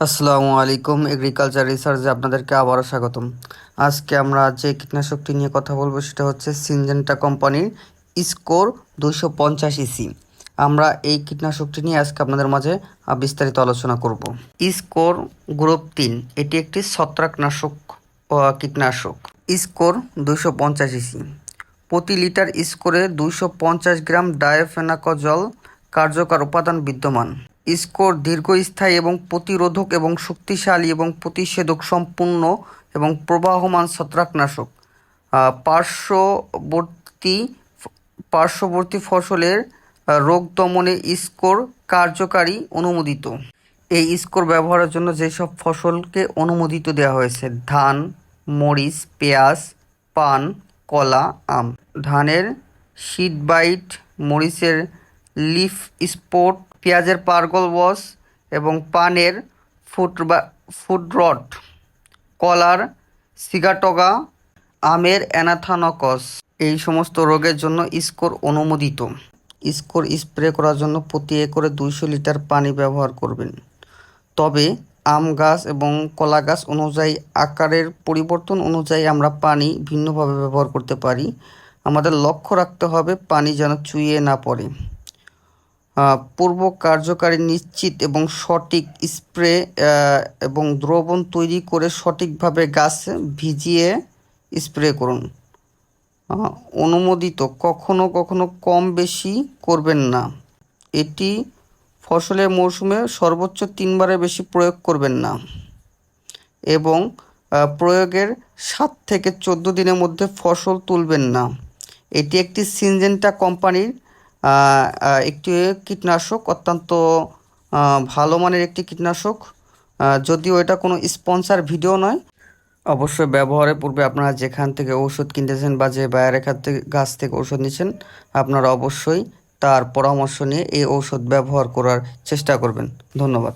আসসালামু আলাইকুম এগ্রিকালচার রিসার্চে আপনাদেরকে আবারও স্বাগতম। আজকে আমরা যে কীটনাশকটি নিয়ে কথা বলব সেটা হচ্ছে সিনজেন্টা কোম্পানির স্কোর দুইশো পঞ্চাশ ইসি আমরা এই কীটনাশকটি নিয়ে আজকে আপনাদের মাঝে বিস্তারিত আলোচনা করব। স্কোর গ্রুপ তিন, এটি একটি ছত্রাকনাশক কীটনাশক। স্কোর দুইশো পঞ্চাশ ইসি প্রতি লিটার স্কোরে দুইশো পঞ্চাশ গ্রাম ডায়াফেনাকজল কার্যকর উপাদান বিদ্যমান। স্কোর দীর্ঘস্থায়ী এবং প্রতিরোধক এবং শক্তিশালী এবং প্রতিষেধক সম্পূর্ণ এবং প্রবাহমান ছত্রাকনাশক। পার্শ্ববর্তী পার্শ্ববর্তী ফসলের রোগ দমনে স্কোর কার্যকারী অনুমোদিত। এই স্কোর ব্যবহারের জন্য যেসব ফসলকে অনুমোদিত দেওয়া হয়েছে, ধান, মরিচ, পেঁয়াজ, পান, কলা, আম। ধানের শীত বাইট মরিচের লিফ স্পট পেঁয়াজের পার্গল বস এবং পানের ফুট ফুড রট কলার, সিগাটগা, আমের অ্যানাথানকস এই সমস্ত রোগের জন্য স্কোর অনুমোদিত। স্কোর স্প্রে করার জন্য প্রতি একরে দুইশো লিটার পানি ব্যবহার করবেন। তবে আম গাছ এবং কলা গাছ অনুযায়ী, আকারের পরিবর্তন অনুযায়ী আমরা পানি ভিন্নভাবে ব্যবহার করতে পারি। আমাদের লক্ষ্য রাখতে হবে পানি যেন চুইয়ে না পড়ে। পূর্ব কার্যকারী নিশ্চিত এবং সঠিক স্প্রে এবং দ্রবণ তৈরি করে সঠিকভাবে গাছ ভিজিয়ে স্প্রে করুন। অনুমোদিত, কখনো কখনো কম বেশি করবেন না। এটি ফসলের মৌসুমে সর্বোচ্চ তিনবারের বেশি প্রয়োগ করবেন না এবং প্রয়োগের সাত থেকে চোদ্দ দিনের মধ্যে ফসল তুলবেন না। এটি একটি সিনজেন্টা কোম্পানির একটি কীটনাশক, অত্যন্ত ভালো মানের একটি কীটনাশক। যদিও এটা কোনো স্পন্সার ভিডিও নয়। অবশ্যই ব্যবহারের পূর্বে আপনারা যেখান থেকে ওষুধ কিনতেছেন বা যে বায়ারের এখান থেকে, গাছ থেকে ওষুধ নিচ্ছেন, আপনারা অবশ্যই তার পরামর্শ নিয়ে এই ঔষধ ব্যবহার করার চেষ্টা করবেন। ধন্যবাদ।